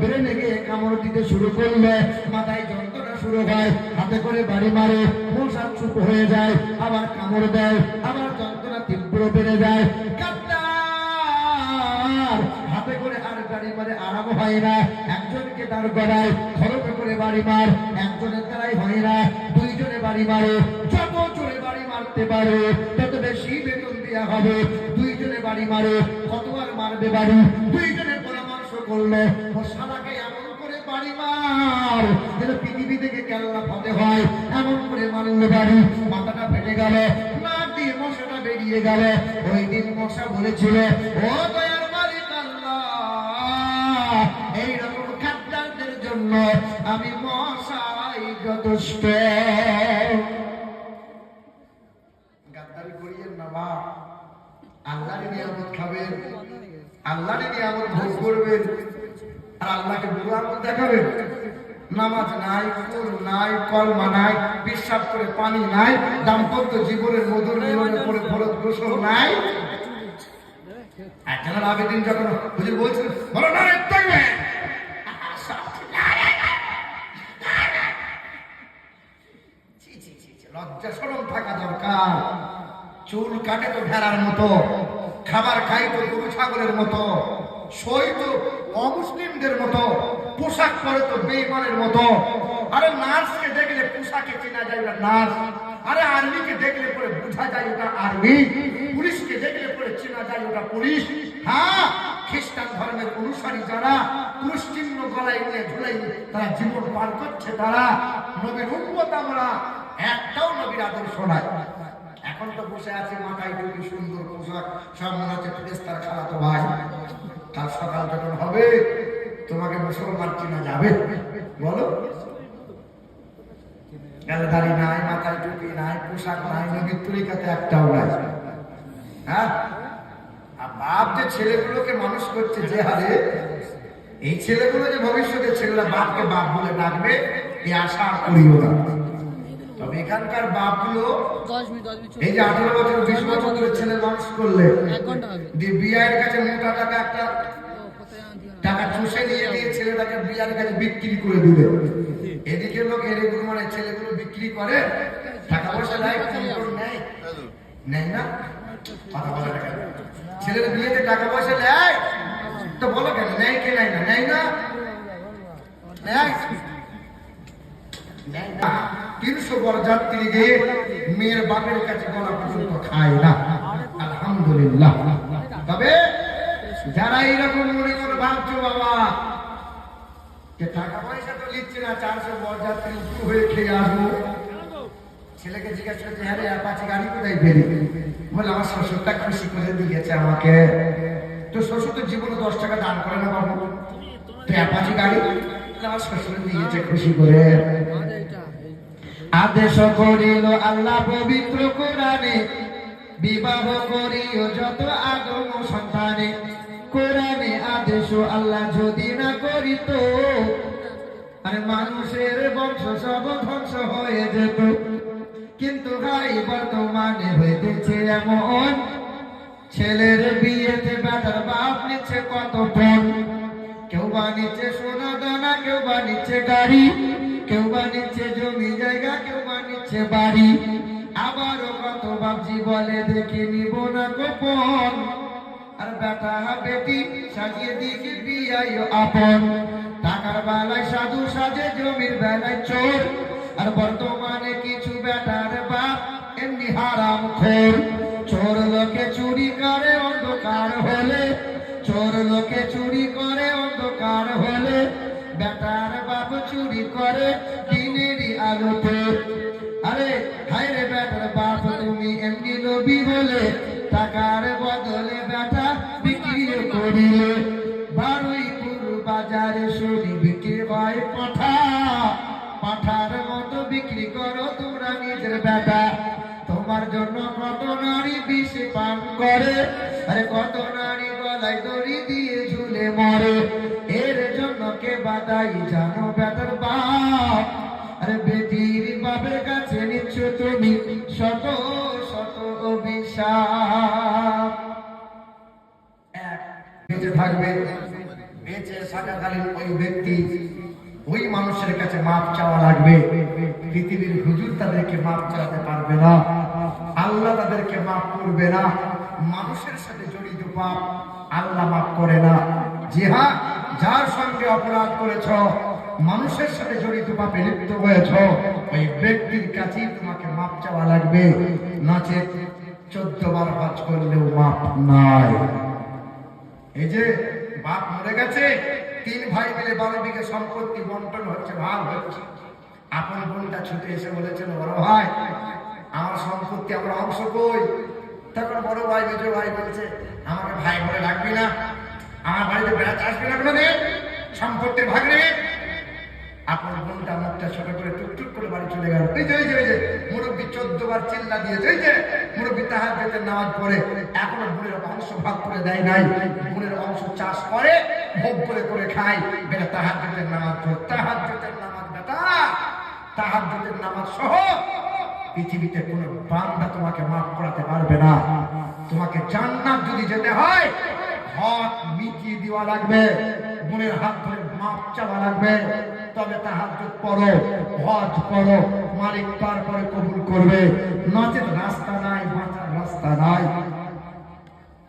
ব্রেনে গিয়ে কামড় দিতে শুরু করলে মাথায় যন্ত্রণা শুরু হয়, হাতে করে বাড়ি মারে মশা চুপ হয়ে যায়, আবার কামড় দেয়, আবার যন্ত্রণা তীব্র বেড়ে যায়। হাতে করে আর গাড়ি মারে আরাম হয় না। একজনকে তার গলায় খরপে করে বাড়ি মার, একজনের দ্বারাই হয় না। দুইজনে বাড়ি মারে, যত জোরে বাড়ি মারতে পারে, তত বেশি বেতন দেওয়া হবে। দুইজনে বাড়ি মারে কত আর মারবে বাড়ি? দুইজনে করল ও সাদাকে এমন করে বাড়ি মার যেন পৃথিবী থেকে কেল্লা ফতে হয়, এমন করে মারল বাড়ি মাথাটা ফেটে গেল, নাক দিয়ে মশাটা বেরিয়ে গেল। ওই দিন মশা বলেছিল, ও দয়ার মালিক আল্লাহ এইরকম খাদ্যান্তের জন্য আমি মশাই যথেষ্ট। গাদ্দারি করিয়েন না বা আল্লাহর নিয়ামত খাবেন। আল্লাহর ভোগ করবেন? আর আল্লাহকে বুড়ামত দেখাবেন? নামাজ নাই, কুল নাই, কলমা নাই বিশ্বাস করে পানি নাই, দাম্পত্য জীবনের মধুর জীবনে পরে ফরত গোসল নাই। একজন আবেদিন যখন বলো না থাকবে? লজ্জা থাকা দরকার। চুল কাটে তো ভেড়ার মতো, খাবার খাই তো ছাগলের মতো তো অমুসলিমদের মতো, পোশাক পরে তো বেইমানের মতো। আরে নার্সকে দেখলে পোশাকে চেনা যায় ওটা নার্স। আরে আর্মিকে দেখলে পরে বোঝা যায় ওটা আর্মি। পুলিশকে দেখলে পরে চেনা যায় ওটা পুলিশ। হ্যাঁ খ্রিস্টান ধর্মের অনুসারী যারা, পুরুষ গলায় নিয়ে ঝুলাই তারা জীবন পার করছে তারা। নবীর উন্মত আমরা, একটাও নবীর আদর্শ নাই। এখন তো বসে আছে মাথায় টুপি সুন্দর পোশাক সব মনে হচ্ছে ফেরেস্তার খালাতো ভাই। কাল সকাল যখন হবে, তোমাকে মুসলমান চিনা যাবে? বলো। গালধারি নাই, মাথায় টুপি নাই, পোশাক নাই, নবীর তরিকাতে একটাও নাই। হ্যাঁ? আর বাপ যে ছেলেগুলোকে মানুষ করছে যে হারে, এই ছেলেগুলো যে ভবিষ্যতে ছেলেরা বাপকে বাপ বলে ডাকবে, এই আশা করিও না। এখানকার বাপগুলো এই যে আঠারো বছর বিশ বছর ধরে ছেলে মানুষ করলে এক দিয়ে বিয়ের কাছে মোটা টাকা একটা। টাকা চুষে নিয়ে দিয়ে ছেলেটাকে বিয়ার কাছে বিক্রি করে দিলে এদিকে লোক এরকম মানে ছেলেগুলো বিক্রি করে টাকা পয়সা দেয় ফোন নেয় নেয় না? কথা বলে? ছেলের বিয়েতে টাকা পয়সা নেয় তো বলো কেন? নেয় কে নেয় না? নেয় না? নেয় নেয় না। তিনশো বরযাত্রী গিয়ে মেয়ের বাপের কাছে গলা পর্যন্ত খায় না। আলহামদুলিল্লাহ। তবে যারা এইরকম মনে করে ভাবছ, বাবা টাকা পয়সা তো না, চারশো ছেলেকে হ্যাঁ গাড়ি কোথায় আমার শ্বশুরটা খুশি করে আমাকে। তো শ্বশুর জীবনে দশ টাকা দান করে অ্যাপাচি গাড়ি? আমার শ্বশুর দিয়েছে খুশি করে। আদেশ করিল আল্লাহ পবিত্র কোরআনে, বিবাহ করিও যত আগম সন্তানে। কোরআনে আদেশ আল্লাহ যদি না করিত আরে মানুষের বংশ সব ধ্বংস হয়ে যেত। কিন্তু ভাই, বর্তমানে হইতেছে এমন, ছেলের বিয়েতে বেটার বাপ নিচ্ছে কত পণ কেউ বা নিচ্ছে সোনা দানা, কেউ বা নিচ্ছে গাড়ি, কেউ বা নিচ্ছে নিচ্ছে বাড়ি। আবারও কত বাপজি বলে দেখে নিব না গোপন। আর বেটা বেটি, সাজিয়ে দিকে বিয়াই আপন। টাকার বেলায় সাধু সাজে, জমির বেলায় চোর। আর বর্তমানে কিছু বেটার বাপ এমনি হারাম খোর। চোর লোকে চুরি করে অন্ধকার হলে। চোর লোকে চুরি করে অন্ধকার হলে। বেটার বাপ চুরি করে করে। আরে কত নারী গলায় দড়ি দিয়ে ঝুলে মরে। এর জন্য কে বাদাই জানো বেটার বাপ আরে বেটির বাপের কাছে নিচ্ছ তুমি শত শত অভিশাপ। বেঁচে থাকবে। বেঁচে এসেছে সাকাকালীন ওই ব্যক্তি, ওই মানুষের কাছে মাপ চাওয়া লাগবে। পৃথিবীর হুজুর তাদেরকে মাপ চাওয়াতে পারবে না। আল্লাহ তাদেরকে মাফ করবে না। মানুষের সাথে জড়িত পাপ আল্লাহ মাফ করে না। জি হ্যাঁ যার সঙ্গে অপরাধ করেছ, মানুষের সাথে জড়িত পাপে লিপ্ত হয়েছ, ওই ব্যক্তির কাছেই তোমাকে মাপ চাওয়া লাগবে। নাচে চোদ্দ বার হজ করলেও মাপ নাই। এই যে বাপ মরে গেছে, তিন ভাই মিলে বারো বিঘে সম্পত্তি বন্টন হচ্ছে, ভাগ হচ্ছে। আপন বোনটা ছুটে এসে বলেছেন বড় ভাই আমার সম্পত্তি আমার অংশ কই? তখন বড় ভাই মেজো ভাই বলছে, আমাকে ভাই বলে ডাকবি না। আমার বাড়িতে বেড়াতে আসবি না কোনোদিন? সম্পত্তির ভাগ নেবে? আপন বোনটা মুখটা ছোট করে টুকটুক করে বাড়ি চলে গেল। এই যে এই যে এই যে, মুরব্বী চোদ্দ বার চিল্লা দিয়েছে, এই যে, মুরব্বী তাহার বেতের নামাজ পড়ে এখনও বোনের অংশ ভাগ করে দেয় নাই। বোনের অংশ চাষ করে, ভোগ করে করে খায়। বেটা তাহার বেতের নামাজ পড়ে। তাহার বেতের নামাজ বেটা তাহার বেতের নামাজ সহ পৃথিবীতে কোন বান্দা তোমাকে মাফ করাতে পারবে না। তোমাকে জান্নাত যদি যেতে হয়, হক মিটিয়ে দেওয়া লাগবে বোনের হাত ধরে মাপ চাওয়া লাগবে। তবে তাহার পড়ো হজ করো, মালিক তারপরে কবুল করবে। নচেত রাস্তা নাই, বাঁচার রাস্তা নাই।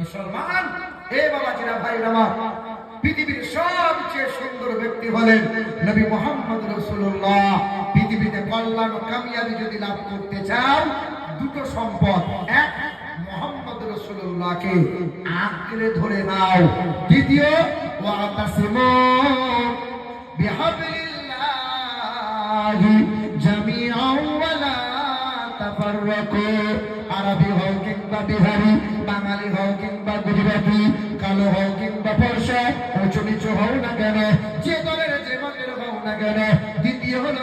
মুসলমান, এ ভাই আমার পৃথিবীর সবচেয়ে সুন্দর ব্যক্তি হলেন নবী মোহাম্মদ রসুল্লাহ পৃথিবীতে কল্যাণ ও কামিয়াবি যদি লাভ করতে চাও দুটো সম্পদ। এক, মোহাম্মদ রসুল্লাহকে আঁকড়ে ধরে নাও। দ্বিতীয় আরবি হোক কিংবা বিহারি, বাঙালি হোক কিংবা গুজরাটি, কালো হোক কিংবা ফর্সা, উঁচু নিচু হও না কেন, যে দলের যে মতের হও না কেন, দ্বিতীয় হলো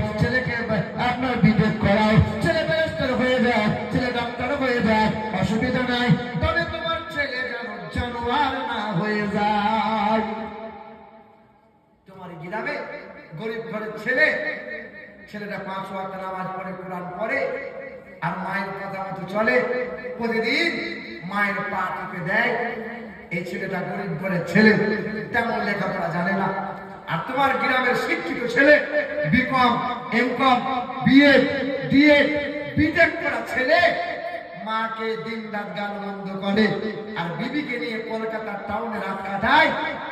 ছেলেটা পাঁচ ওয়াক্ত নামাজ পড়ে, কোরআন পড়ে, আর মায়ের কথা মতো চলে। প্রতিদিন মায়ের পা টিপে দেয়। এই ছেলেটা গরিব ঘরের ছেলে, তেমন লেখাপড়া জানে না। আর তোমার গ্রামের শিক্ষিত ছেলে B Com M Com B A D A B Tech করা ছেলে, মাকে দিন রাত গান বন্ধ করে, আর বিবিকে নিয়ে কলকাতার টাউনে রাত কাটায়,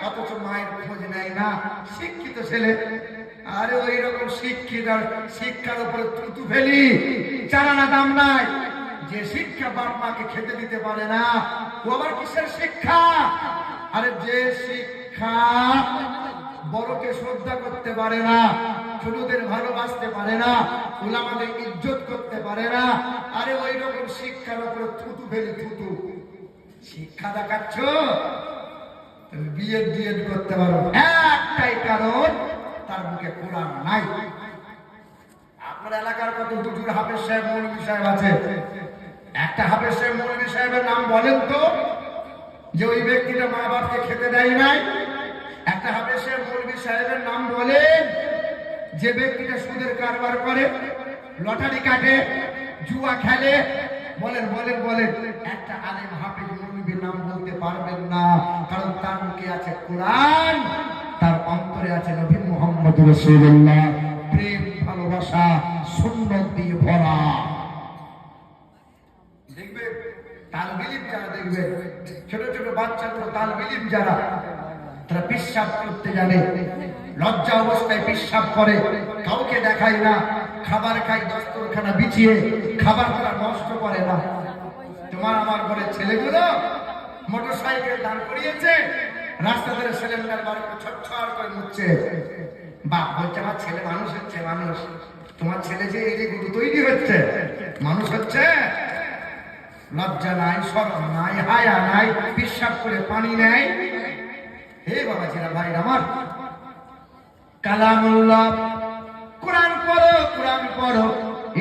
অথচ মায়ের খোঁজ নেয় না। শিক্ষিত ছেলে আরে ওই রকম শিক্ষিত শিক্ষার উপরে তুতু ফেলি। চারানা দাম নাই। যে শিক্ষা বাপ মাকে খেতে দিতে পারে না, ও আবার কিসের শিক্ষা? আরে যে শিক্ষা বড়কে শ্রদ্ধা করতে পারে না, ছোটদের ভালোবাসতে পারে না, ওলামাদের ইজ্জত করতে পারে না, আরে ওই রকম শিক্ষার উপরে থুতু ফেলি, থুতু। শিক্ষা দেখাচ্ছ? বিএড ডিএড করতে পারো। একটাই কারণ তার মুখে কোরআন নাই। আপনার এলাকার কত হুজুর হাফেজ সাহেব, মৌলভী সাহেব আছে? একটা হাফেজ সাহেব, মৌলভী সাহেবের নাম বলেন তো, যে ওই ব্যক্তিটা মা বাপকে খেতে দেয় নাই। একটা হাফেজ সাহেব, মৌলভী সাহেবের নাম বলেন, যে ব্যক্তিটা সুদের কারবার করে, লটারি কাটে, জুয়া খেলে, বলেন বলেন বলেন, একটা আলেম হাফেজ মৌলভীর নাম বলতে পারবেন না, কারণ তার মুখে আছে কোরআন। তার অন্তরে আছে নবী মোহাম্মদ রসুল্লাহ প্রেম, ভালোবাসা, সুন্নত দিয়ে ভরা। লজ্জা অবস্থায় পিসাব করে। কাউকে দেখায় না, খাবার বিছিয়ে, খাবার করে না। তোমার আমার ঘরে ছেলেগুলো মোটর সাইকেল দাঁড় করিয়েছে রাস্তা ধরে সিলিন্ডার বার করে ছটছট করে মুচ্ছে বাপ বলছে, আমার ছেলে মানুষ হচ্ছে, মানুষ। তোমার ছেলে যে এই যে গুরু তৈরি হচ্ছে, মানুষ হচ্ছে? লজ্জা নাই সরম নাই, হায়া নাই বিশ্বাস করে পানি নেয় হে বাবা ছেলে ভাই আমার, কালামুল্লাহ, কোরআন পড়ো কোরআন পড়ো।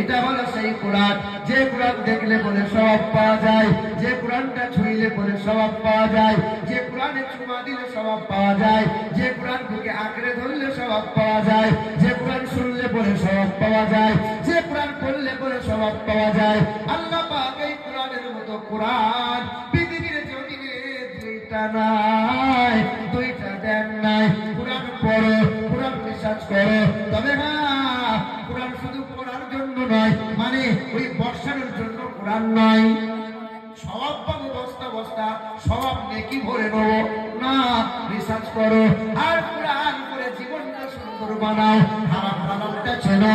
এটা হলো সেই কোরআন। যে কোরআন দেখলে বলে সবাব পাওয়া যায়, যে কোরআনটা ছুঁইলে বলে সবাব পাওয়া যায়, যে কোরআনে চুমা দিলে সবাব পাওয়া যায়, যে কোরআন থেকে আঁকড়ে ধরলে সবাব পাওয়া যায়, যে কোরআন শুনলে বলে সবাব পাওয়া যায়, যে কোরআন পড়লে বলে সবাব পাওয়া যায়। আল্লাহ পাক এই কোরআনের মতো কোরআন পৃথিবীর জমিনে দুইটা নাই, দুইটা দেন নাই। কোরআন পড়ো, কোরআন রিসার্চ করো। তবে হ্যাঁ কোরআন শুধু পড়ার জন্য নয় মানে ওই বর্ষার জন্য কোরআন নয়। স্বভাব পাবো বস্তা বস্তা স্বভাব নেকি ভরে নেব। না, রিসার্চ করো। আর কোরআন করে জীবনটা সুন্দর বানাও। হারাম হারামটা ছেড়ো